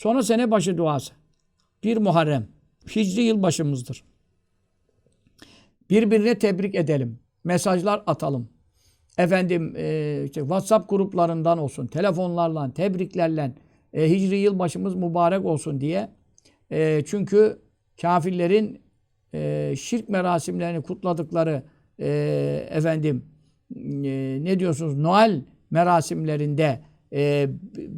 Sonra sene başı duası. Bir Muharrem. Hicri yılbaşımızdır. Birbirine tebrik edelim. Mesajlar atalım. Efendim e, işte WhatsApp gruplarından olsun, telefonlarla, tebriklerle e, Hicri yılbaşımız mübarek olsun diye. E, çünkü kafirlerin e, şirk merasimlerini kutladıkları e, efendim e, ne diyorsunuz Noel merasimlerinde e,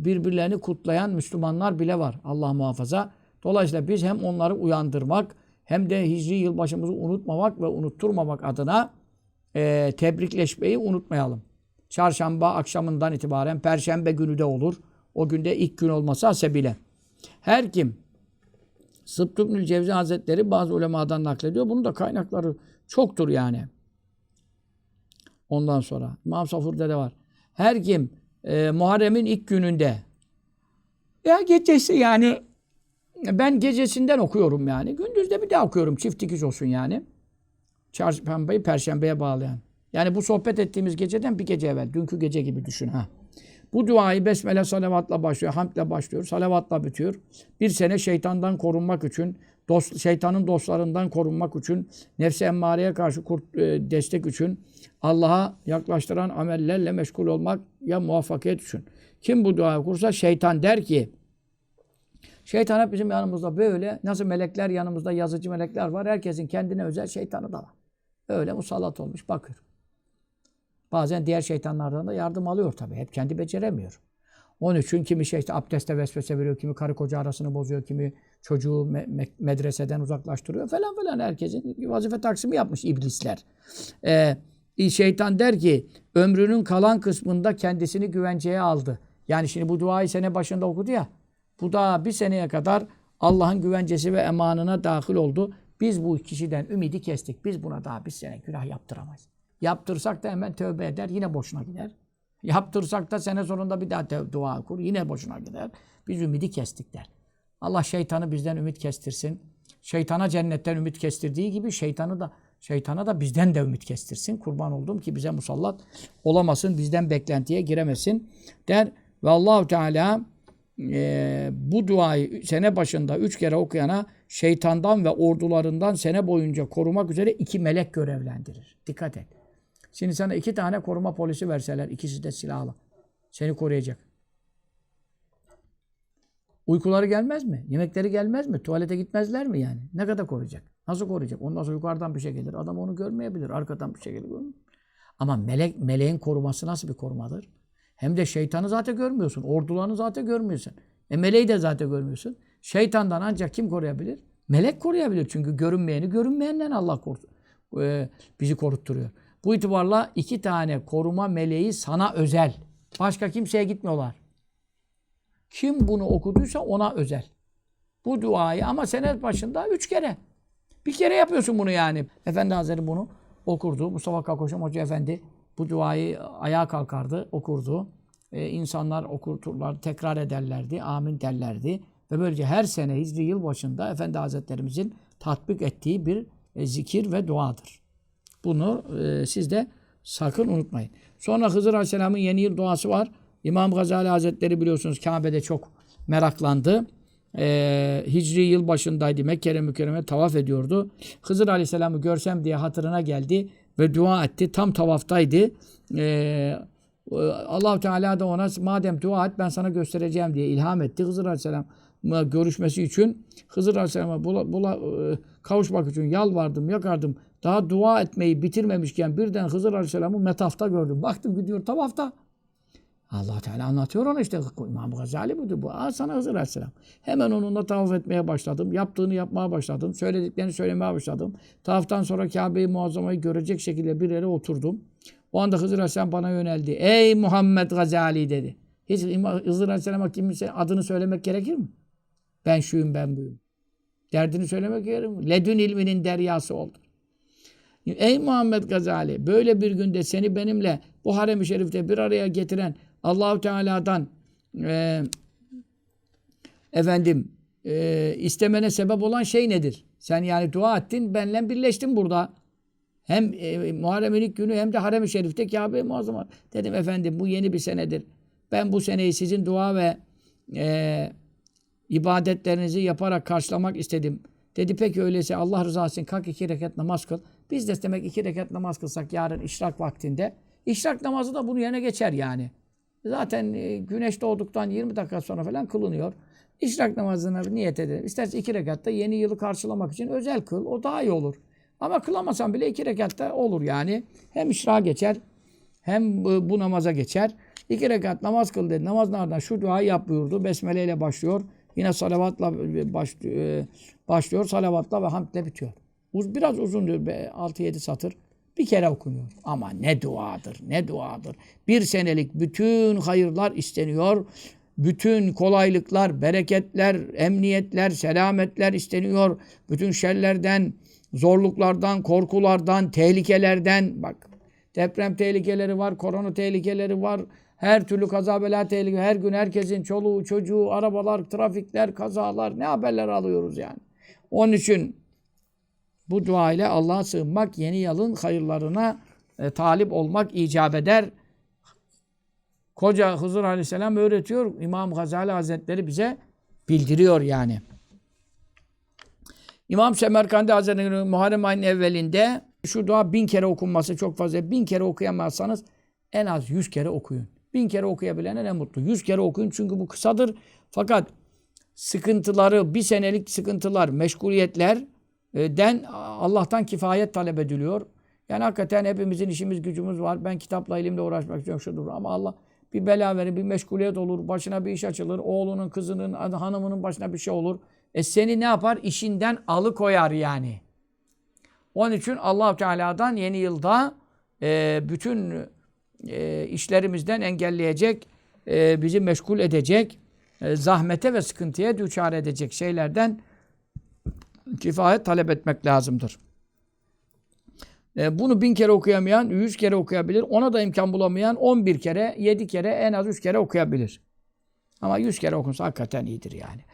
birbirlerini kutlayan Müslümanlar bile var. Allah muhafaza. Dolayısıyla biz hem onları uyandırmak hem de Hicri yılbaşımızı unutmamak ve unutturmamak adına e, tebrikleşmeyi unutmayalım. Çarşamba akşamından itibaren Perşembe günü de olur. O günde ilk gün olması hasebiyle. Her kim Sıddık Cevzi Hazretleri bazı ulemadan naklediyor. Bunun da kaynakları çoktur yani. Ondan sonra İmam Safur'da de var. Her kim e, Muharrem'in ilk gününde ya gecesi yani ben gecesinden okuyorum yani. Gündüzde bir daha okuyorum. Çift dikiş olsun yani. Çarşambayı perşembeye bağlayan. Yani bu sohbet ettiğimiz geceden bir gece evvel. Dünkü gece gibi düşün ha. Bu duayı besmele salavatla başlıyor, hamdle başlıyor, salavatla bitiyor. Bir sene şeytandan korunmak için, dost, şeytanın dostlarından korunmak için, nefsi emmareye karşı kurt, e, destek için, Allah'a yaklaştıran amellerle meşgul olmak ya muvaffakiyet için. Kim bu duayı okursa şeytan der ki, şeytan hep bizim yanımızda böyle, nasıl melekler yanımızda yazıcı melekler var, herkesin kendine özel şeytanı da var. Öyle musallat olmuş, bakıyor. Bazen diğer şeytanlardan da yardım alıyor tabii. Hep kendi beceremiyor. Onun için kimi şey işte abdeste vesvese veriyor, kimi karı koca arasını bozuyor, kimi çocuğu me- me- medreseden uzaklaştırıyor falan falan. Herkesin vazife taksimi yapmış iblisler. Ee, şeytan der ki ömrünün kalan kısmında kendisini güvenceye aldı. Yani şimdi bu duayı sene başında okudu ya. Bu da bir seneye kadar Allah'ın güvencesi ve emanına dahil oldu. Biz bu kişiden ümidi kestik. Biz buna daha bir sene günah yaptıramayız. Yaptırsak da hemen tövbe eder. Yine boşuna gider. Yaptırsak da sene sonunda bir daha dua okur. Yine boşuna gider. Biz ümidi kestik der. Allah şeytanı bizden ümit kestirsin. Şeytana cennetten ümit kestirdiği gibi şeytanı da şeytana da bizden de ümit kestirsin. Kurban oldum ki bize musallat olamasın, bizden beklentiye giremesin der. Ve Allahu Teala e, bu duayı sene başında üç kere okuyana şeytandan ve ordularından sene boyunca korumak üzere iki melek görevlendirir. Dikkat et. Şimdi sana iki tane koruma polisi verseler, ikisi de silahlı. Seni koruyacak. Uykuları gelmez mi? Yemekleri gelmez mi? Tuvalete gitmezler mi yani? Ne kadar koruyacak? Nasıl koruyacak? Ondan sonra yukarıdan bir şey gelir. Adam onu görmeyebilir. Arkadan bir şey gelir. Ama melek, meleğin koruması nasıl bir korumadır? Hem de şeytanı zaten görmüyorsun. Ordularını zaten görmüyorsun. E meleği de zaten görmüyorsun. Şeytandan ancak kim koruyabilir? Melek koruyabilir. Çünkü görünmeyeni görünmeyenden Allah korusun. Ee, bizi korutturuyor. Bu itibarla iki tane koruma meleği sana özel. Başka kimseye gitmiyorlar. Kim bunu okuduysa ona özel. Bu duayı ama sene başında üç kere. Bir kere yapıyorsun bunu yani. Efendi Hazretleri bunu okurdu. Mustafa Kalkoşam Hoca Efendi bu duayı ayağa kalkardı, okurdu. Ee, insanlar okurturlar, tekrar ederlerdi, amin derlerdi. Ve böylece her sene Hicri yıl başında Efendi Hazretlerimizin tatbik ettiği bir e, zikir ve duadır. Bunu e, siz de sakın unutmayın. Sonra Hızır Aleyhisselam'ın yeni yıl duası var. İmam Gazali Hazretleri biliyorsunuz Kabe'de çok meraklandı. Ee, Hicri yıl başındaydı. Mekke'ye mükerreme tavaf ediyordu. Hızır Aleyhisselam'ı görsem diye hatırına geldi ve dua etti. Tam tavaftaydı. Ee, allah Teala da ona madem dua et ben sana göstereceğim diye ilham etti. Hızır Aleyhisselam'la görüşmesi için Hızır Aleyhisselam'a bula, bula, e, kavuşmak için yalvardım, yakardım. Daha dua etmeyi bitirmemişken birden Hızır Aleyhisselam'ı metafta gördüm. Baktım gidiyor tavafta. allah Teala anlatıyor ona işte İmam Gazali budur bu. Aa sana Hızır Aleyhisselam. Hemen onunla tavaf etmeye başladım. Yaptığını yapmaya başladım. Söylediklerini söylemeye başladım. Tavaftan sonra Kabe-i Muazzama'yı görecek şekilde bir yere oturdum. O anda Hızır Aleyhisselam bana yöneldi. Ey Muhammed Gazali dedi. Hiç Hızır Aleyhisselam'a kimse adını söylemek gerekir mi? Ben şuyum ben buyum. Derdini söylemek mi? Ledün ilminin deryası oldu. Ey Muhammed Gazali böyle bir günde seni benimle bu harem-i şerifte bir araya getiren Allahu Teala'dan e, efendim e, istemene sebep olan şey nedir? Sen yani dua ettin, benle birleştin burada. Hem e, Muharrem'in ilk günü hem de harem-i şerifte Kabe-i Muazzama. Dedim efendim bu yeni bir senedir. Ben bu seneyi sizin dua ve e, ibadetlerinizi yaparak karşılamak istedim. Dedi peki öyleyse Allah rızası için kalk iki rekat namaz kıl. Biz de demek iki rekat namaz kılsak yarın işrak vaktinde. İşrak namazı da bunun yerine geçer yani. Zaten e, güneş doğduktan 20 dakika sonra falan kılınıyor. İşrak namazına niyet edelim. İstersen iki rekatta yeni yılı karşılamak için özel kıl. O daha iyi olur. Ama kılamasan bile iki rekatta olur yani. Hem işra geçer hem bu, namaza geçer. İki rekat namaz kıl dedi. Namazın ardından şu duayı yap buyurdu. Besmele ile başlıyor. Yine salavatla baş, e, başlıyor. Salavatla ve hamdle bitiyor. Biraz uzun diyor. 6-7 satır. Bir kere okunuyor. Ama ne duadır, ne duadır. Bir senelik bütün hayırlar isteniyor. Bütün kolaylıklar, bereketler, emniyetler, selametler isteniyor. Bütün şerlerden, zorluklardan, korkulardan, tehlikelerden. Bak deprem tehlikeleri var, korona tehlikeleri var. Her türlü kaza bela tehlike. Her gün herkesin çoluğu, çocuğu, arabalar, trafikler, kazalar ne haberler alıyoruz yani. Onun için bu dua ile Allah'a sığınmak, yeni yılın hayırlarına e, talip olmak icap eder. Koca Hızır Aleyhisselam öğretiyor. İmam Gazali Hazretleri bize bildiriyor yani. İmam Semerkandi Hazretleri'nin Muharrem ayının evvelinde şu dua bin kere okunması çok fazla. Bin kere okuyamazsanız en az yüz kere okuyun. Bin kere okuyabilene ne mutlu. Yüz kere okuyun çünkü bu kısadır. Fakat sıkıntıları, bir senelik sıkıntılar, meşguliyetlerden Allah'tan kifayet talep ediliyor. Yani hakikaten hepimizin işimiz gücümüz var. Ben kitapla ilimle uğraşmak istiyorum şudur. Ama Allah bir bela verir, bir meşguliyet olur. Başına bir iş açılır. Oğlunun, kızının, hanımının başına bir şey olur. E seni ne yapar? İşinden alıkoyar yani. Onun için allah Teala'dan yeni yılda e, bütün e, işlerimizden engelleyecek, e, bizi meşgul edecek, e, zahmete ve sıkıntıya düçar edecek şeylerden kifayet talep etmek lazımdır. E, bunu bin kere okuyamayan, yüz kere okuyabilir. Ona da imkan bulamayan on bir kere, yedi kere, en az üç kere okuyabilir. Ama yüz kere okunsa hakikaten iyidir yani.